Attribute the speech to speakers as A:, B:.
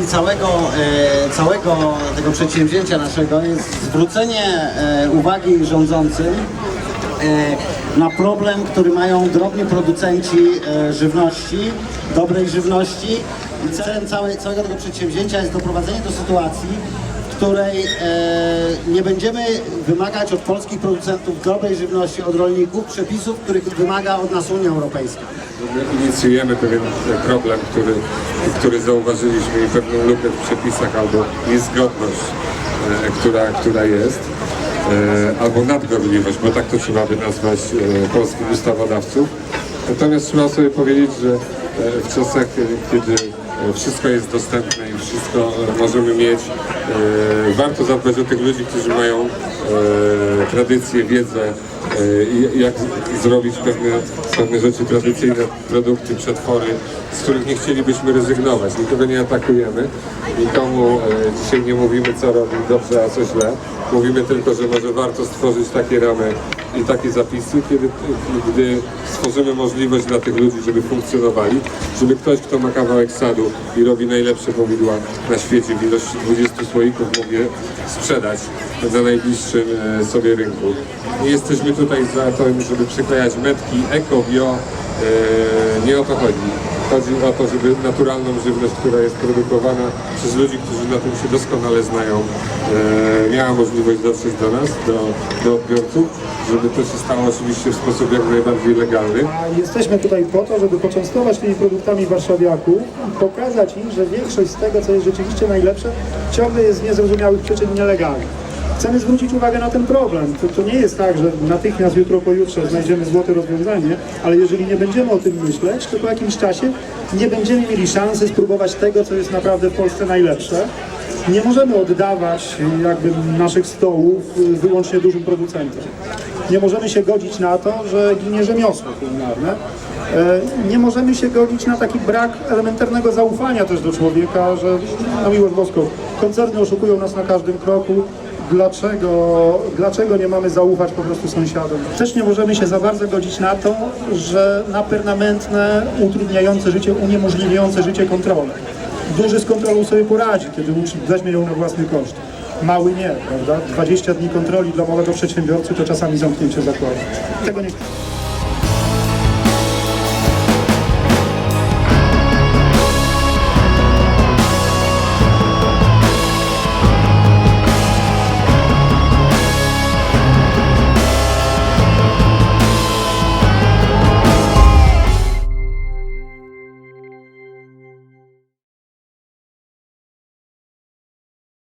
A: misji całego, e, całego tego przedsięwzięcia naszego jest zwrócenie e, uwagi rządzącym e, na problem, który mają drobni producenci żywności, dobrej żywności. I celem całej, całego tego przedsięwzięcia jest doprowadzenie do sytuacji, której e, nie będziemy wymagać od polskich producentów dobrej żywności, od rolników przepisów, których wymaga od nas Unia Europejska.
B: My inicjujemy pewien problem, który, który zauważyliśmy i pewną lukę w przepisach albo niezgodność, e, która, która jest, e, albo nadgorliwość, bo tak to trzeba by nazwać polskich ustawodawców. Natomiast trzeba sobie powiedzieć, że w czasach, kiedy wszystko jest dostępne i wszystko e, możemy mieć, e, warto zadbać o tych ludzi, którzy mają e, tradycję, wiedzę, jak zrobić pewne, pewne rzeczy tradycyjne, produkty, przetwory, z których nie chcielibyśmy rezygnować. Nikogo nie atakujemy, nikomu dzisiaj nie mówimy, co robi dobrze, a co źle. Mówimy tylko, że może warto stworzyć takie ramy i takie zapisy, kiedy, gdy stworzymy możliwość dla tych ludzi, żeby funkcjonowali, żeby ktoś, kto ma kawałek sadu i robi najlepsze powidła na świecie w ilości 20 słoików, mógł je sprzedać na najbliższym e, sobie rynku. Jesteśmy tutaj za to, żeby przyklejać metki eko, bio, e, nie o to chodzi. Chodzi o to, żeby naturalną żywność, która jest produkowana przez ludzi, którzy na tym się doskonale znają, e, miała możliwość dotrzeć do nas, do, do odbiorców, żeby to się stało oczywiście w sposób jak najbardziej legalny.
C: A jesteśmy tutaj po to, żeby poczęstować tymi produktami warszawiaków pokazać im, że większość z tego, co jest rzeczywiście najlepsze, ciągle jest z niezrozumiałych przyczyn nielegalnych. Chcemy zwrócić uwagę na ten problem. To, to nie jest tak, że natychmiast jutro pojutrze znajdziemy złote rozwiązanie, ale jeżeli nie będziemy o tym myśleć, to po jakimś czasie nie będziemy mieli szansy spróbować tego, co jest naprawdę w Polsce najlepsze. Nie możemy oddawać jakby naszych stołów wyłącznie dużym producentom. Nie możemy się godzić na to, że ginie rzemiosło kulinarne. E, Nie możemy się godzić na taki brak elementarnego zaufania też do człowieka, że na miłość boską, koncerny oszukują nas na każdym kroku. Dlaczego, dlaczego nie mamy zaufać po prostu sąsiadom? Też nie możemy się za bardzo godzić na to, że na permanentne, utrudniające życie, uniemożliwiające życie kontrole. Duży z kontrolą sobie poradzi, kiedy weźmie ją na własny koszt. Mały nie, prawda? 20 dni kontroli dla małego przedsiębiorcy to czasami zamknięcie zakładu. Tego nie.